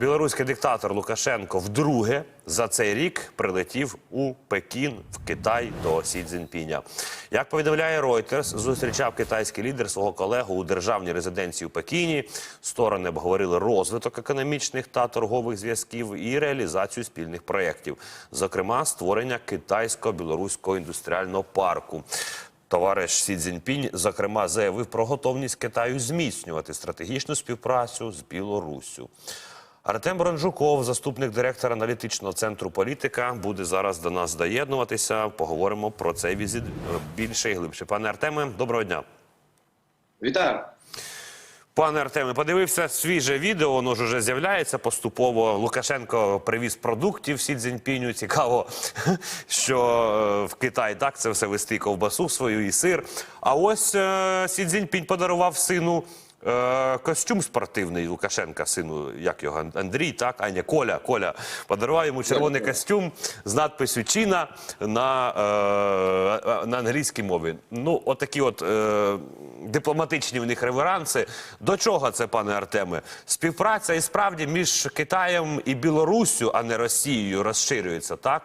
Білоруський диктатор Лукашенко вдруге за цей рік прилетів у Пекін в Китай до Сі Цзіньпіня. Як повідомляє Reuters, зустрічав китайський лідер свого колегу у державній резиденції у Пекіні. Сторони обговорили розвиток економічних та торгових зв'язків і реалізацію спільних проєктів, зокрема створення китайсько-білоруського індустріального парку. Товариш Сі Цзіньпінь, зокрема, заявив про готовність Китаю зміцнювати стратегічну співпрацю з Білоруссю. Артем Бронжуков, заступник директора аналітичного центру політика, буде зараз до нас доєднуватися. Поговоримо про цей візит е, більше і глибше. Пане Артеме, доброго дня. Вітаю. Пане Артеме, подивився свіже відео, воно ж уже з'являється поступово. Лукашенко привіз продуктів Сі Цзіньпіню. Цікаво, що е, в Китай так це все вести ковбасу свою і сир. А ось е, Сі Цзіньпінь подарував сину е, костюм спортивний Лукашенка, сину, як його Андрій, так? А ні, Коля, Коля. Подарував йому червоний костюм з надписю Чіна на, е, на англійській мові. Ну, отакі от е, дипломатичні в них реверанси. До чого це, пане Артеме? Співпраця і справді між Китаєм і Білоруссю, а не Росією, розширюється, так?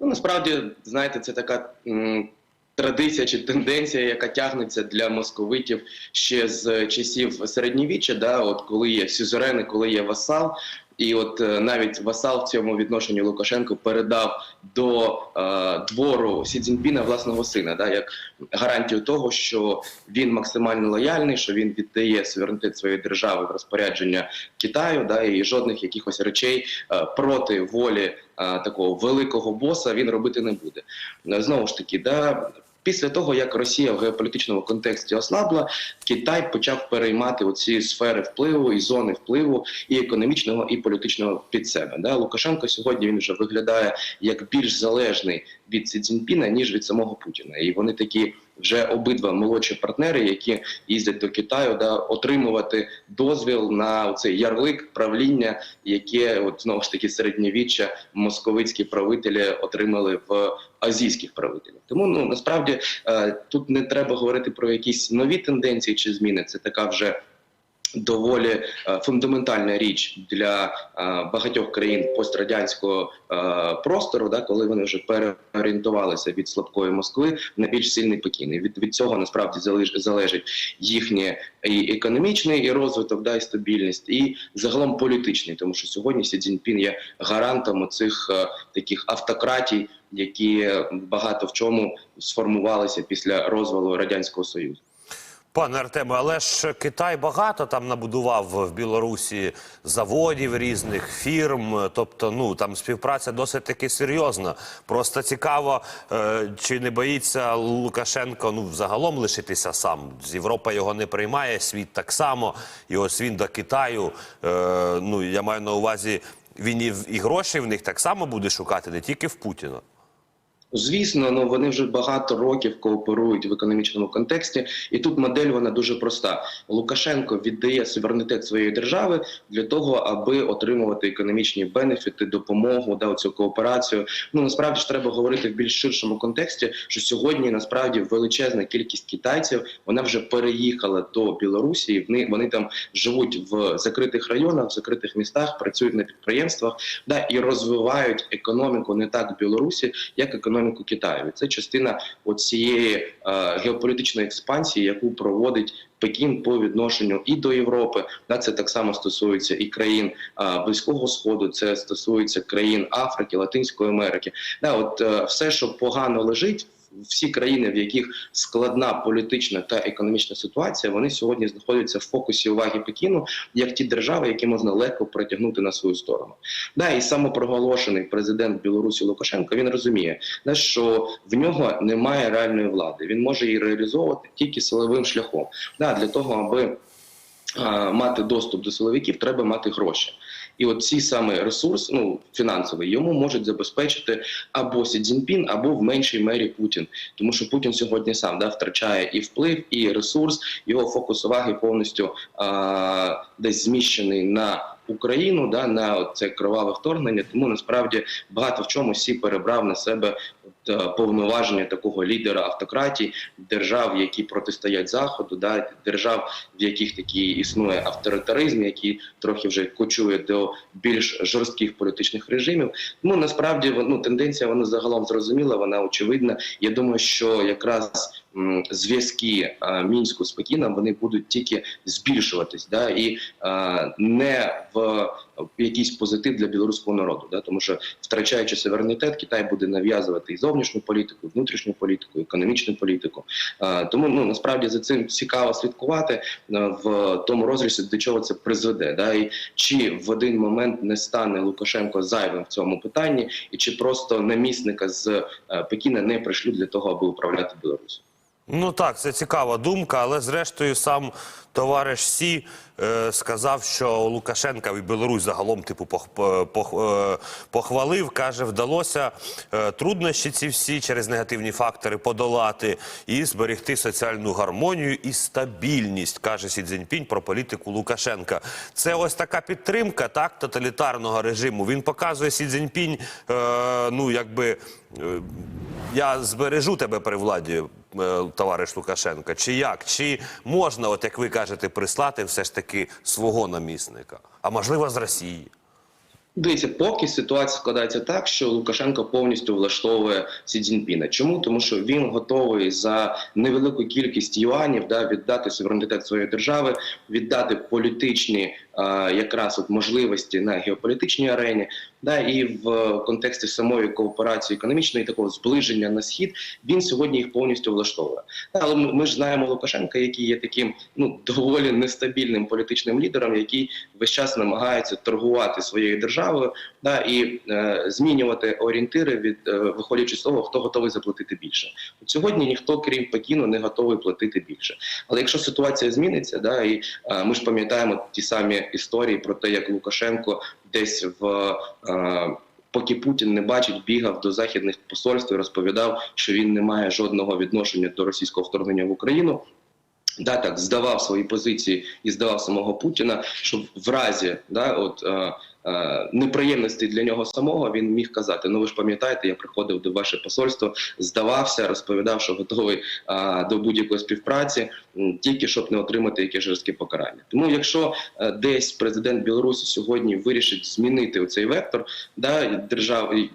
Ну насправді, знаєте, це така м, традиція чи тенденція, яка тягнеться для московитів ще з часів середньовіччя, да, от коли є сюзерени, коли є васал. І от е, навіть васал в цьому відношенні Лукашенко передав до е, двору Сі Цзіньпіна власного сина, да, як гарантію того, що він максимально лояльний, що він віддає суверенітет своєї держави в розпорядження Китаю, да, і жодних якихось речей е, проти волі е, такого великого боса він робити не буде. Знову ж таки, да. Після того, як Росія в геополітичному контексті ослабла, Китай почав переймати оці сфери впливу і зони впливу і економічного, і політичного під себе. Да? Лукашенко сьогодні він вже виглядає як більш залежний від Сі Цзіньпіна, ніж від самого Путіна. І вони такі вже обидва молодші партнери, які їздять до Китаю, да, отримувати дозвіл на цей ярлик правління, яке от знову ж таки середньовіччя московицькі правителі отримали в азійських правителів. Тому ну насправді е, тут не треба говорити про якісь нові тенденції чи зміни. Це така вже доволі е, фундаментальна річ для е, багатьох країн пострадянського е, простору, да, коли вони вже переорієнтувалися від слабкої Москви на більш сильний Пекін. І від, від цього насправді залеж- залежить їхнє і економічний і розвиток, да, і стабільність, і загалом політичний, тому що сьогодні Сі Цзіньпін є гарантом цих таких автократій, які багато в чому сформувалися після розвалу радянського союзу. Пане Артеме, але ж Китай багато там набудував в Білорусі заводів різних фірм. Тобто, ну там співпраця досить таки серйозна. Просто цікаво, е, чи не боїться Лукашенко ну взагалом лишитися сам. Європа його не приймає, світ так само. І ось він до Китаю. Е, ну я маю на увазі, він і гроші в них так само буде шукати, не тільки в Путіна. Звісно, ну вони вже багато років кооперують в економічному контексті, і тут модель вона дуже проста. Лукашенко віддає суверенітет своєї держави для того, аби отримувати економічні бенефіти, допомогу, да, цю кооперацію. Ну насправді ж треба говорити в більш ширшому контексті, що сьогодні насправді величезна кількість китайців вона вже переїхала до Білорусі. і Вони вони там живуть в закритих районах, в закритих містах, працюють на підприємствах, да і розвивають економіку не так в Білорусі, як економіку Китаю. І Це частина цієї е, геополітичної експансії, яку проводить Пекін по відношенню і до Європи. Да, це так само стосується і країн е, Близького Сходу, це стосується країн Африки, Латинської Америки. Да, от е, все, що погано лежить. Всі країни, в яких складна політична та економічна ситуація, вони сьогодні знаходяться в фокусі уваги Пекіну, як ті держави, які можна легко притягнути на свою сторону. Да, і самопроголошений президент Білорусі Лукашенко він розуміє, що в нього немає реальної влади. Він може її реалізовувати тільки силовим шляхом. Да, для того, аби мати доступ до силовиків, треба мати гроші. І от ці саме ресурс, ну фінансовий, йому можуть забезпечити або Сі Цзіньпін, або в меншій мері Путін, тому що Путін сьогодні сам да втрачає і вплив, і ресурс. Його фокус уваги повністю а, десь зміщений на Україну, да на це кроваве вторгнення. Тому насправді багато в чому Сі перебрав на себе повноваження такого лідера автократії, держав, які протистоять заходу, да держав, в яких такий існує авторитаризм, який трохи вже кочує до більш жорстких політичних режимів. Ну насправді ну, тенденція вона загалом зрозуміла, вона очевидна. Я думаю, що якраз зв'язки е, мінську з Пекіном вони будуть тільки збільшуватись, да і е, не в якийсь позитив для білоруського народу, да тому що втрачаючи суверенітет, Китай буде нав'язувати і зовнішню політику, і внутрішню політику, і економічну політику. Тому ну насправді за цим цікаво слідкувати е, в тому розрізі, до чого це призведе. Да і чи в один момент не стане Лукашенко зайвим в цьому питанні, і чи просто намісника з е, Пекіна не прийшлють для того, аби управляти Білорусі. Ну так, це цікава думка, але зрештою сам товариш Сі е, сказав, що Лукашенка і Білорусь загалом типу пох, пох, е, похвалив. каже, вдалося е, труднощі ці всі через негативні фактори подолати і зберегти соціальну гармонію і стабільність, каже Сі Цзіньпінь про політику Лукашенка. Це ось така підтримка так тоталітарного режиму. Він показує Сі Цзіньпінь, е, ну якби. е, я збережу тебе при владі, е, товариш Лукашенка. Чи як? Чи можна, от як ви кажете, прислати все ж таки свого намісника? А можливо, з Росії? Дивіться, поки ситуація складається так, що Лукашенко повністю влаштовує Сі Цзіньпіна. Чому? Тому що він готовий за невелику кількість юанів да, віддати суверенітет своєї держави, віддати політичні а, якраз от можливості на геополітичній арені, да, і в контексті самої кооперації економічної такого зближення на схід він сьогодні їх повністю влаштовує. Але ми ж знаємо Лукашенка, який є таким ну доволі нестабільним політичним лідером, який весь час намагається торгувати своєю державою, да, і е, змінювати орієнтири від е, виходячи з того, хто готовий заплатити більше. От сьогодні ніхто, крім Пекіну, не готовий платити більше. Але якщо ситуація зміниться, да і е, ми ж пам'ятаємо ті самі історії про те, як Лукашенко десь в е, Поки Путін не бачить, бігав до західних посольств і розповідав, що він не має жодного відношення до російського вторгнення в Україну. Да, так здавав свої позиції і здавав самого Путіна, щоб в разі да, от, е, неприємностей для нього самого він міг казати: Ну ви ж пам'ятаєте, я приходив до ваше посольство, здавався, розповідав, що готовий е, до будь-якої співпраці, тільки щоб не отримати якесь жорстке покарання. Тому, якщо е, десь президент Білорусі сьогодні вирішить змінити оцей вектор, да, держави.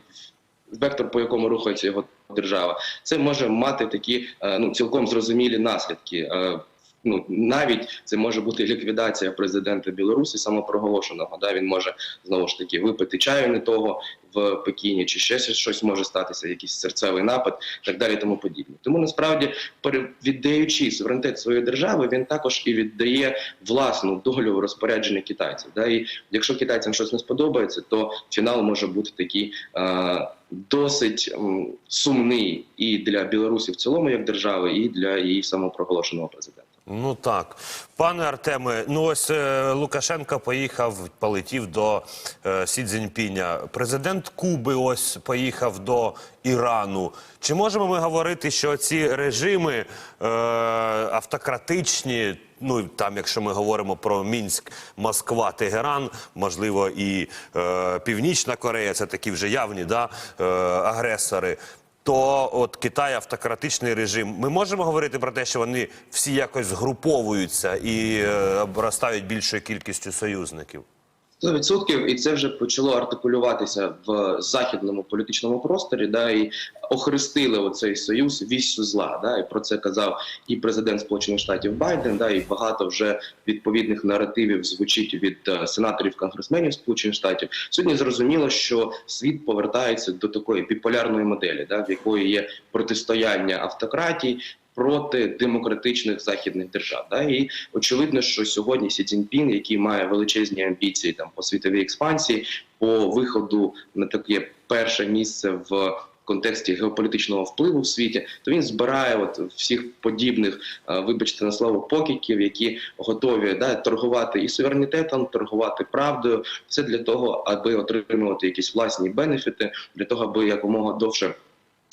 Вектор, по якому рухається його держава, це може мати такі е, ну цілком зрозумілі наслідки. Ну навіть це може бути ліквідація президента Білорусі самопроголошеного. Да, він може знову ж таки випити чаю не того в Пекіні, чи ще щось може статися, якийсь серцевий напад, так далі, тому подібне. Тому насправді, віддаючи суверенітет своєї держави, він також і віддає власну долю в розпорядження китайців. Да, і якщо китайцям щось не сподобається, то фінал може бути такий. Е- Досить сумний і для Білорусі в цілому, як держави, і для її самопроголошеного президента. Ну так, пане Артеме, ну ось е, Лукашенко поїхав, полетів до е, Сі Цзіньпіня. Президент Куби ось поїхав до Ірану. Чи можемо ми говорити, що ці режими е, автократичні? Ну там, якщо ми говоримо про Мінськ, Москва, Тегеран, можливо, і е, Північна Корея, це такі вже явні да, е, агресори. То от Китай автократичний режим. Ми можемо говорити про те, що вони всі якось згруповуються і е, обростають більшою кількістю союзників. 100% і це вже почало артикулюватися в західному політичному просторі, да і охрестили оцей союз віссю зла. Да, і про це казав і президент Сполучених Штатів Байден, да, і багато вже відповідних наративів звучить від е, сенаторів конгресменів Сполучених Штатів. Сьогодні зрозуміло, що світ повертається до такої біполярної моделі, да, в якої є протистояння автократій. Проти демократичних західних держав, да і очевидно, що сьогодні Сі Цзіньпін, який має величезні амбіції там по світовій експансії, по виходу на таке перше місце в контексті геополітичного впливу в світі, то він збирає от всіх подібних, е, вибачте на слово, покіків, які готові да торгувати і суверенітетом, торгувати правдою. Все для того, аби отримувати якісь власні бенефіти, для того, аби якомога довше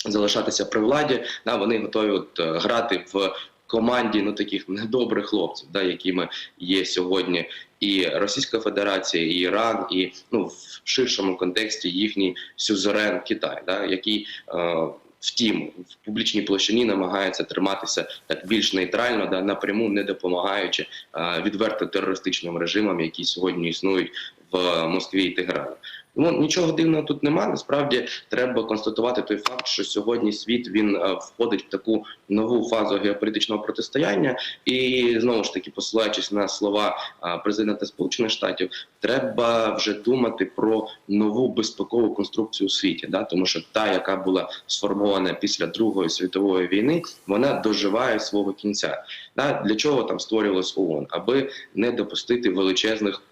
залишатися при владі. Да, вони готові от, е, грати в команді ну таких недобрих хлопців, да, якими є сьогодні і Російська Федерація, і Іран, і ну в ширшому контексті їхній сюзерен Китай, да, який е, Втім, в публічній площині намагається триматися так більш нейтрально, да напряму не допомагаючи а, відверто терористичним режимам, які сьогодні існують в Москві і Тегерані. Ну нічого дивного тут немає. Насправді треба констатувати той факт, що сьогодні світ він е, входить в таку нову фазу геополітичного протистояння, і знову ж таки, посилаючись на слова президента Сполучених Штатів, треба вже думати про нову безпекову конструкцію у світі, да тому що та, яка була сформована після Другої світової війни, вона доживає свого кінця. Да? Для чого там створювалось ООН? Аби не допустити величезних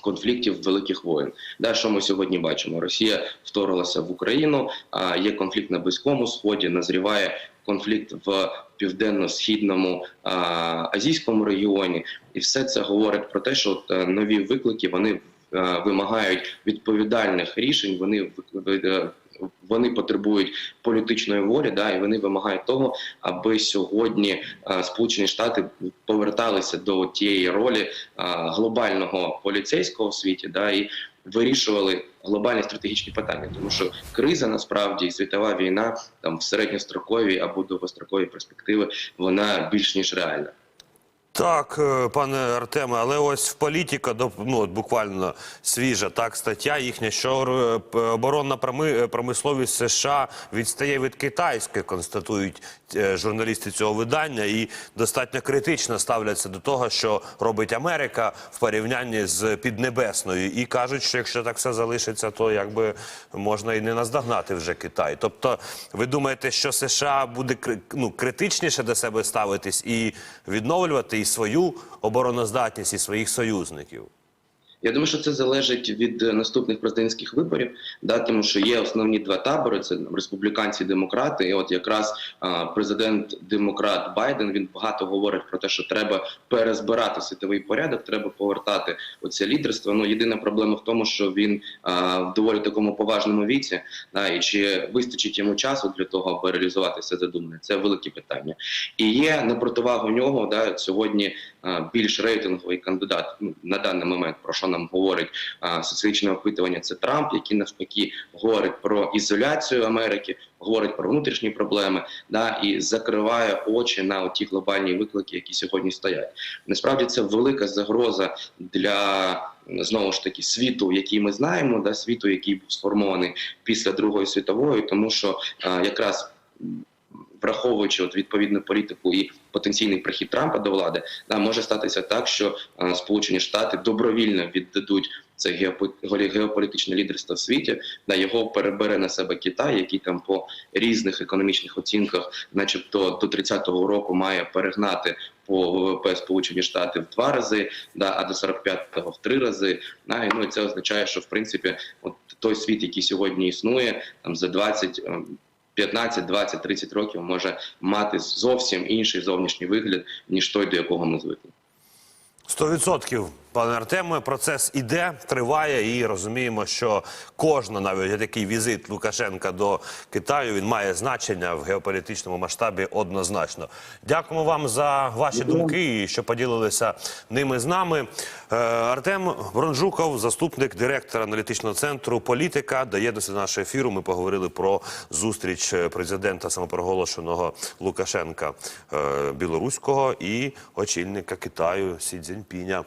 конфліктів великих воєн. Да, що ми сьогодні бачимо? Росія вторглася в Україну. А є конфлікт на близькому сході. Назріває конфлікт в південно-східному азійському регіоні, і все це говорить про те, що е, нові виклики вони е, вимагають відповідальних рішень. Вони е, вони потребують політичної волі, да, і вони вимагають того, аби сьогодні е, Сполучені Штати поверталися до тієї ролі е, глобального поліцейського в світі, да, і вирішували глобальні стратегічні питання, тому що криза насправді світова війна там в середньостроковій або довгостроковій перспективи вона більш ніж реальна. Так, е, пане Артеме, але ось в політика, ну буквально свіжа так стаття їхня, що е, оборонна проми- промисловість США відстає від китайської, констатують е, журналісти цього видання, і достатньо критично ставляться до того, що робить Америка в порівнянні з піднебесною, і кажуть, що якщо так все залишиться, то якби можна і не наздогнати вже Китай. Тобто, ви думаєте, що США буде ну, критичніше до себе ставитись і відновлювати свою обороноздатність, і своїх союзників? Я думаю, що це залежить від е, наступних президентських виборів, да, тому що є основні два табори: це республіканці і демократи. І от якраз а, президент демократ Байден він багато говорить про те, що треба перезбирати світовий порядок, треба повертати оце лідерство. Ну єдина проблема в тому, що він а, в доволі такому поважному віці, да, і чи вистачить йому часу для того, аби реалізувати все задумане. Це велике питання. І є на противагу нього да, сьогодні більш рейтинговий кандидат ну, на даний момент, про що нам говорить а, соціологічне опитування, це Трамп, який навпаки говорить про ізоляцію Америки, говорить про внутрішні проблеми, да, і закриває очі на ті глобальні виклики, які сьогодні стоять. Насправді це велика загроза для. Знову ж таки світу, який ми знаємо, да світу, який був сформований після Другої світової, тому що а, якраз враховуючи от відповідну політику і потенційний прихід Трампа до влади, да, може статися так, що е, Сполучені Штати добровільно віддадуть це геополітичне лідерство в світі, да, його перебере на себе Китай, який там по різних економічних оцінках, начебто до 30-го року, має перегнати по ВВП Сполучені Штати в два рази, да, а до 45-го в три рази. Да, і, ну, і це означає, що в принципі, от той світ, який сьогодні існує, там за 20 ем, 15, 20, 30 років може мати зовсім інший зовнішній вигляд, ніж той, до якого ми звикли. Сто відсотків, пане Артеме, процес іде, триває, і розуміємо, що кожна, навіть такий візит Лукашенка до Китаю, він має значення в геополітичному масштабі однозначно. Дякуємо вам за ваші думки і що поділилися ними з нами. Е, Артем Бронжуков, заступник директора аналітичного центру політика, доєднався до нашого ефіру. Ми поговорили про зустріч е, президента самопроголошеного Лукашенка е, білоруського і очільника Китаю Сі Цзіньпіня.